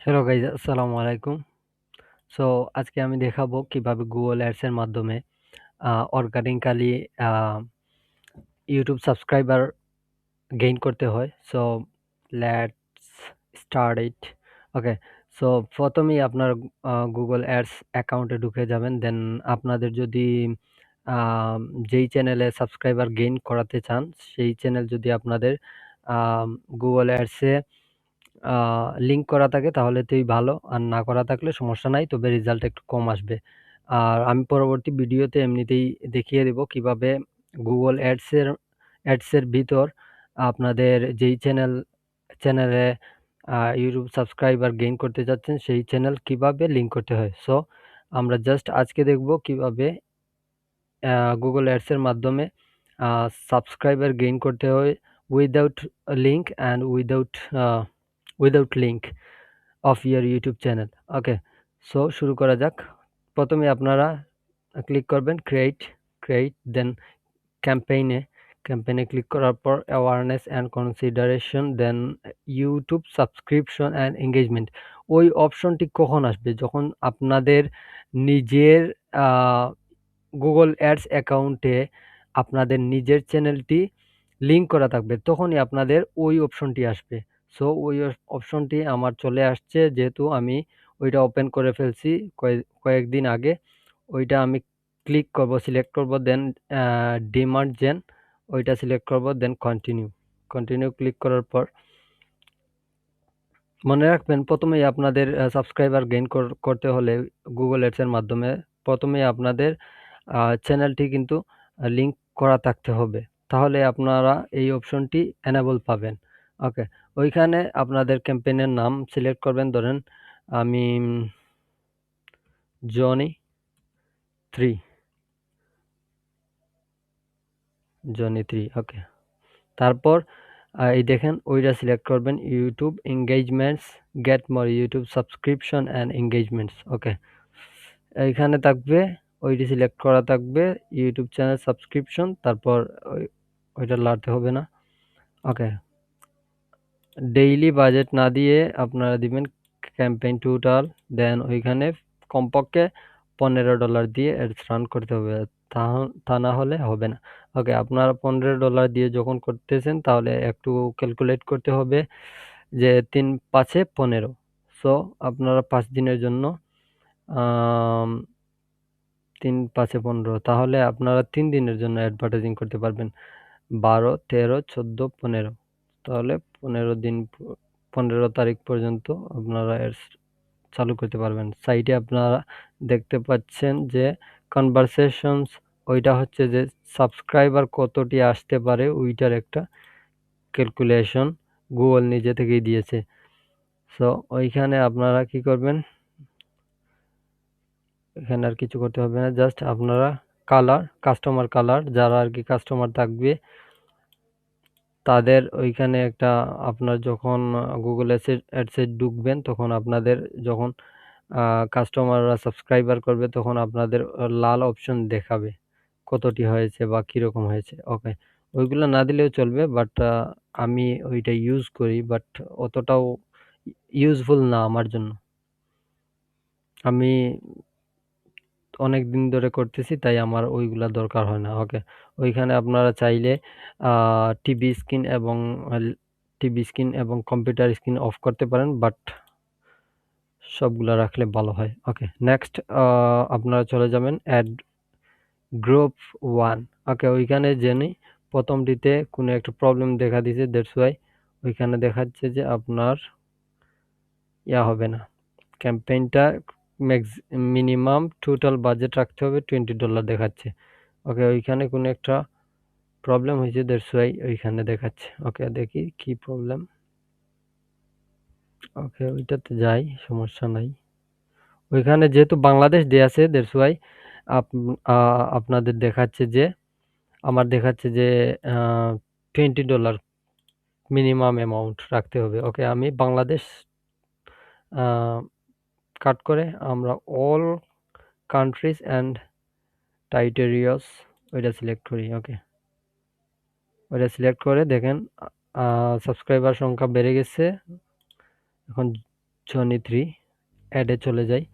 Hello guys আসসালামু আলাইকুম। So আজকে আমি দেখাবো কীভাবে Ads এর মাধ্যমে আ YouTube সাবস্ক্রাইবার গেইন করতে হয়। So let's start it. Okay. So ১ম এই আপনার Google Ads অ্যাকাউন্টে ঢুকে যাবেন। দেন আপনাদের যদি যেই চ্যানেলে সাবস্ক্রাইবার গেইন করাতে চান, সেই চ্যানেল যদি আপনাদের এ আ লিঙ্ক করা থাকে তাহলে তোই ভালো। আর না করা থাকলে সমস্যা নাই। তবে রেজাল্ট একটু কম আসবে। আর আমি পরবর্তী ভিডিওতে এমনিতেই দেখিয়ে দিব কীভাবে এর Ads এর ভিতর আপনাদের যেই চ্যানেল চ্যানেলে YouTube সাবস্ক্রাইবার গেইন করতে চাচ্ছেন, সেই চ্যানেল কীভাবে লিঙ্ক করতে হয়। সো আমরা জাস্ট আজকে দেখব কীভাবে Ads এর মাধ্যমে সাবস্ক্রাইবার গেইন করতে হয় without link and without uh without link of your YouTube channel. Okay. So শুরু করা যাক। প্রথমে আপনারা ক্লিক করবেন ক্রিয়েট, ক্রিয়েট দেন ক্যাম্পেইনে ক্যাম্পেইন ক্লিক করার পর awareness and consideration then YouTube subscription and engagement ওই অপশনটি কখন আসবে? যখন আপনাদের নিজের গুগল অ্যাডস অ্যাকাউন্টে আপনাদের নিজের চ্যানেলটি লিঙ্ক করা থাকবে। তখনই আপনাদের ওই অপশনটি আসবে। সো ওই অপশনটি আমার চলে আসছে যেহেতু আমি ওইটা ওপেন করে ফেলছি কয়ে কয়েকদিন আগে। ওইটা আমি ক্লিক করব, সিলেক্ট করব দেন ডিমান্ড জেন ওইটা সিলেক্ট করব দেন কন্টিনিউ। কন্টিনিউ ক্লিক করার পর মনে রাখবেন প্রথমেই আপনাদের সাবস্ক্রাইবার গেইন কর করতে হলে গুগল এর মাধ্যমে প্রথমেই আপনাদের চ্যানেলটি কিন্তু আ লিঙ্ক করা থাকতে হবে। তাহলে আপনারা এই অপশনটি এনেবল পাবেন। ওকে। ওইখানে আপনাদের ক্যাম্পেইনের নাম সিলেক্ট করবেন। ধরেন আমি Johnny three Johnny three okay. তারপর এই দেখেন ওইটা সিলেক্ট করবেন YouTube engagements, get more YouTube subscription and engagements. Okay. এইখানে থাকবে ওইটি সিলেক্ট করা থাকবে ইউটিউব চ্যানেল সাবস্ক্রিপশন তারপর ওই ওইটা লাড়তে হবে না। ওকে। ডেইলি বাজেট না দিয়ে আপনারা দিবেন ক্যাম্পেইন টোটাল দেন ওইখানে কমপক্ষে $15 দিয়ে অ্যাডস রান করতে হবে। তা না হলে হবে না। ওকে আপনারা $15 দিয়ে যখন করতেছেন তাহলে একটু ক্যালকুলেট করতে হবে যে ৩ ৫ এ ১৫ সো আপনারা পাঁচ দিনের জন্য তিন ৩ ৫ এ ১৫ তাহলে আপনারা তিন দিনের জন্য অ্যাডভার্টাইজিং করতে পারবেন। ১২, ১৩, ১৪, ১৫ তাহলে ১৫ দিন পনেরো তারিখ পর্যন্ত আপনারা এর চালু করতে পারবেন। সাইটে আপনারা দেখতে পাচ্ছেন যে কনভারসেশনস ওইটা হচ্ছে যে সাবস্ক্রাইবার কতটি আসতে পারে ওইটার একটা ক্যালকুলেশন গুগল নিজে থেকেই দিয়েছে। সো ওইখানে আপনারা কি করবেন? এখানে আর কিছু করতে হবে না। জাস্ট আপনারা কালার, কাস্টমার কালার যারা আর কি কাস্টমার থাকবে তাদের ওইখানে একটা আপনার যখন গুগল Ads এ ঢুকবেন, তখন আপনাদের যখন কাস্টমাররা সাবস্ক্রাইবার করবে, তখন আপনাদের লাল অপশন দেখাবে। কতটি হয়েছে বা কীরকম হয়েছে। ওকে। ওইগুলো না দিলেও চলবে বাট আমি ওইটা ইউজ করি বাট অতটাও ইউজফুল না আমার জন্য। আমি অনেকদিন ধরে করতেছি, তাই আমার ওইগুলা দরকার হয় না। ওকে। ওইখানে আপনারা চাইলে টিভি স্ক্রিন এবং টিভি স্ক্রিন এবং কম্পিউটার স্ক্রিন অফ করতে পারেন, বাট সবগুলা রাখলে ভালো হয়। ওকে। নেক্সট আপনারা চলে যাবেন অ্যাড গ্রুপ ওয়ান ওকে, ওইখানে জেনে প্রথমটিতে কোনো একটা প্রবলেম দেখা দিছে দ্যাটস ওয়াই ওইখানে দেখাচ্ছে যে আপনার ইয়া হবে না। ক্যাম্পেইনটা মিনিমাম টোটাল বাজেট রাখতে হবে $20 দেখাচ্ছে। ওকে ওইখানে কোনো একটা প্রবলেম হয়েছে ওয়াই ওইখানে দেখাচ্ছে। ওকে দেখি কি প্রবলেম? ওকে ওইটাতে যাই, সমস্যা নাই। ওইখানে যেহেতু বাংলাদেশ দেয়া আছে আপ আপনাদের দেখাচ্ছে যে, আমার দেখাচ্ছে যে টোয়েন্টি $20 মিনিমাম অ্যামাউন্ট রাখতে হবে। ওকে আমি বাংলাদেশ কাট করে আমরা অল কান্ট্রিজ অ্যান্ড টাইটেরিয়স ওইটা সিলেক্ট করি। ওকে। ওইটা সিলেক্ট করে দেখেন সাবস্ক্রাইবার সংখ্যা বেড়ে গেছে। এখন জনি থ্রি অ্যাডে চলে যাই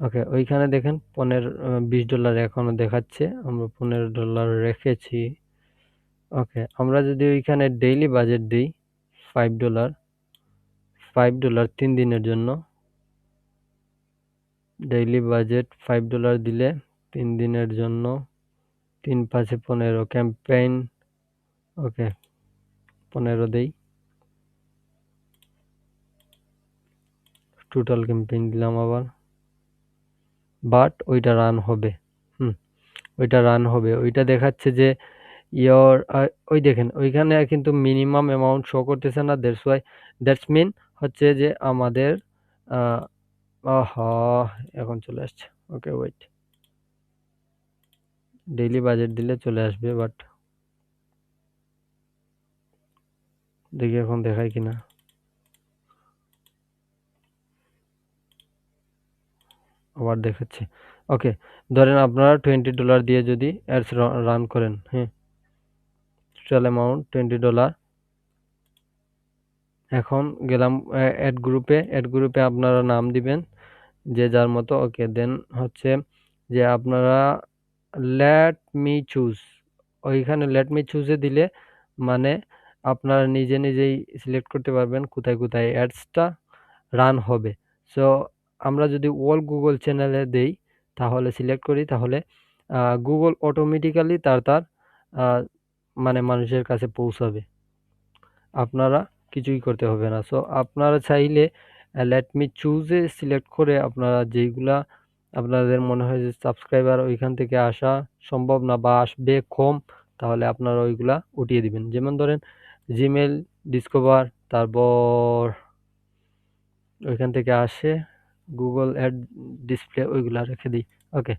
ওকে ওইখানে দেখেন পনেরো বিশ ডলার এখনও দেখাচ্ছে আমরা পনেরো ডলার রেখেছি ওকে আমরা যদি ওইখানে ডেইলি বাজেট দিই ফাইভ ডলার ফাইভ ডলার তিন দিনের জন্য ডেইলি বাজেট ফাইভ ডলার দিলে তিন দিনের জন্য তিন পাঁচে পনেরো। ক্যাম্পেইন ওকে পনেরো দেই। টোটাল ক্যাম্পেইন দিলাম আবার। বাট ওইটা রান হবে। হুম, ওইটা রান হবে। ওইটা দেখাচ্ছে যে ইয়র ওই দেখেন, ওইখানে কিন্তু মিনিমাম অ্যামাউন্ট শো করতেছে না। দ্যাটস ওয়াই দ্যাটস মিন হচ্ছে যে আমাদের এখন চলে আসছে। ওকে ওয়েট ডেইলি বাজেট দিলে চলে আসবে বাট দেখি এখন দেখায় কিনা। আবার দেখাচ্ছে। ওকে ধরেন আপনারা টোয়েন্টি ডলার দিয়ে যদি অ্যাডস রান করেন হ্যাঁ। টোটাল অ্যামাউন্ট টোয়েন্টি ডলার এখন গেলাম অ্যাড গ্রুপে অ্যাড গ্রুপে আপনারা নাম দিবেন। যে যার মতো, ওকে দেন হচ্ছে যে আপনারা লেট মি চুজ ওইখানে লেট মি চুজে দিলে মানে আপনারা নিজে নিজেই সিলেক্ট করতে পারবেন কোথায় কোথায় অ্যাডসটা রান হবে। সো আমরা যদি ওল গুগল চ্যানেলে দেই, তাহলে সিলেক্ট করি, তাহলে গুগল অটোমেটিক্যালি তার তার মানে মানুষের কাছে পৌঁছাবে। আপনারা কিছুই করতে হবে না। সো আপনারা চাইলে লেট মি চুজে সিলেক্ট করে আপনারা যেইগুলা আপনাদের মনে হয় যে সাবস্ক্রাইবার ওইখান থেকে আসা সম্ভব না বা আসবে কম, তাহলে আপনারা ওইগুলা উঠিয়ে দিবেন। যেমন ধরেন জিমেল ডিসকভার তারপর ওইখান থেকে আসে গুগল অ্যাড ডিসপ্লে ওইগুলা রেখে দিই। ওকে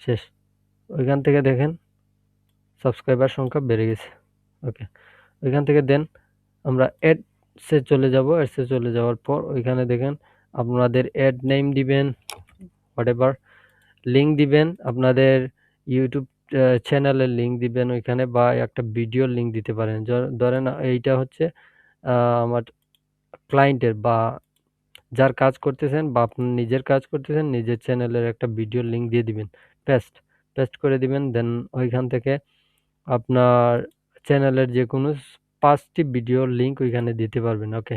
শেষ। ওইখান থেকে দেখেন সাবস্ক্রাইবার সংখ্যা বেড়ে গেছে। ওকে ওইখান থেকে দেন আমরা অ্যাডসে চলে যাব অ্যাডসে চলে যাওয়ার পর ওইখানে দেখেন আপনাদের অ্যাড নেম দিবেন হোয়াট এভার লিঙ্ক দিবেন, আপনাদের ইউটিউব চ্যানেলের লিঙ্ক দিবেন ওইখানে বা একটা ভিডিওর লিঙ্ক দিতে পারেন। ধরেন এইটা হচ্ছে আমার ক্লায়েন্টের বা যার কাজ করতেছেন বা আপনার নিজের কাজ করতেছেন, নিজের চ্যানেলের একটা ভিডিওর লিঙ্ক দিয়ে দিবেন। পেস্ট পেস্ট করে দিবেন দেন ওইখান থেকে আপনার চ্যানেলের যে কোনো পাঁচটি ভিডিওর লিঙ্ক ওইখানে দিতে পারবেন ওকে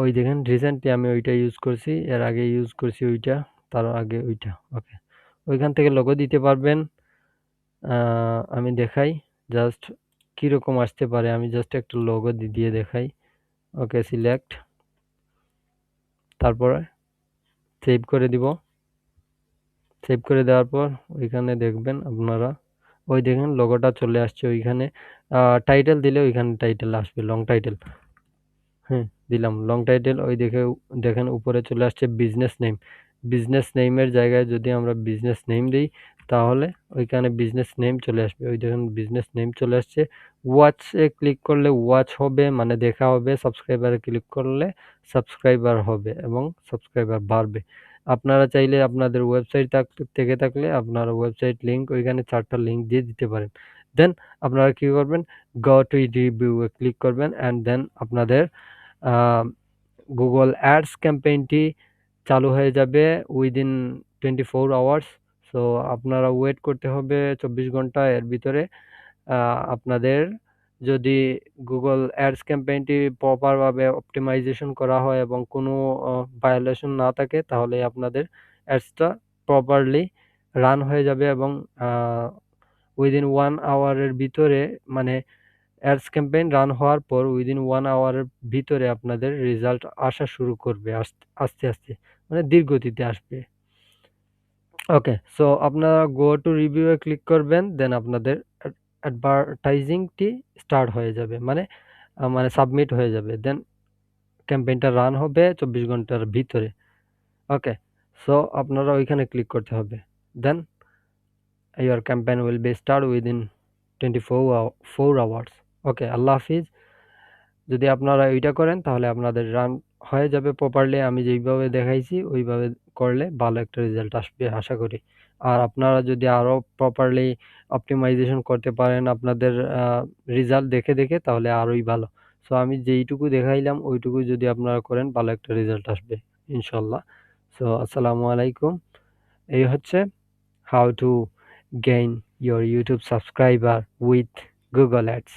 ওই দেখেন রিসেন্টলি আমি ওইটা ইউজ করছি, এর আগে ইউজ করছি ওইটা, তার আগে ওইটা ওকে ওইখান থেকে লোগো দিতে পারবেন। আমি দেখাই জাস্ট কীরকম আসতে পারে, আমি জাস্ট একটা লোগো দিয়ে দেখাই ওকে সিলেক্ট তারপরে সেভ করে দিব। সেভ করে দেওয়ার পর ওইখানে দেখবেন আপনারা, ওই দেখেন লোগোটা চলে আসছে ওইখানে। টাইটেল দিলে ওইখানে টাইটেল আসবে লং টাইটেল হ্যাঁ দিলাম। লং টাইটেল ওই দেখে, দেখেন উপরে চলে আসছে বিজনেস নেম বিজনেস নেমের জায়গায় যদি আমরা বিজনেস নেম দিই, তাহলে ওইখানে বিজনেস নেম চলে আসবে। ওই দেখেন বিজনেস নেম চলে আসছে। ওয়াচে ক্লিক করলে ওয়াচ হবে মানে দেখা হবে সাবস্ক্রাইবারে ক্লিক করলে সাবস্ক্রাইবার হবে এবং সাবস্ক্রাইবার বাড়বে। আপনারা চাইলে আপনাদের ওয়েবসাইট থেকে থাকলে আপনারা ওয়েবসাইট লিঙ্ক ওইখানে চারটা লিঙ্ক দিয়ে দিতে পারেন। দেন আপনারা কী করবেন? গ টু রিভিউ ক্লিক করবেন অ্যান্ড দেন আপনাদের গুগল অ্যাডস ক্যাম্পেইনটি চালু হয়ে যাবে within twenty four hours so আপনারা ওয়েট করতে হবে চব্বিশ ঘণ্টা, এর ভিতরে আপনাদের যদি গুগল অ্যাডস ক্যাম্পেইনটি প্রপারভাবে অপটিমাইজেশন করা হয় এবং কোনো ভায়োলেশন না থাকে, তাহলে আপনাদের অ্যাডসটা প্রপারলি রান হয়ে যাবে এবং উইদিন ওয়ান আওয়ারের ভিতরে মানে অ্যাডস ক্যাম্পেইন রান হওয়ার পর উইদিন ওয়ান আওয়ারের ভিতরে আপনাদের রেজাল্ট আসা শুরু করবে আস্তে আস্তে মানে ধীরগতিতে আসবে। ওকে সো আপনারা গো টু রিভিউয়ে ক্লিক করবেন দেন আপনাদের অ্যাডভার্টাইজিংটি স্টার্ট হয়ে যাবে মানে মানে সাবমিট হয়ে যাবে দেন ক্যাম্পেইনটা রান হবে চব্বিশ ঘণ্টার ভিতরে। ওকে সো আপনারা ওইখানে ক্লিক করতে হবে then campaign will be start within twenty four four hours okay আল্লাহ হাফিজ, যদি আপনারা ওইটা করেন, তাহলে আপনাদের রান হয়ে যাবে প্রপারলি আমি যেইভাবে দেখাইছি, ওইভাবে করলে ভালো একটা রেজাল্ট আসবে, আশা করি। আর আপনারা যদি আরও প্রপারলি অপটিমাইজেশন করতে পারেন আপনাদের রেজাল্ট দেখে দেখে, তাহলে আরোই ভালো। সো আমি যেইটুকু দেখাইলাম, ওইটুকু যদি আপনারা করেন, ভালো একটা রেজাল্ট আসবে ইনশাল্লাহ সো আসসালামু আলাইকুম। এই হচ্ছে how to gain your YouTube subscriber with Google Ads.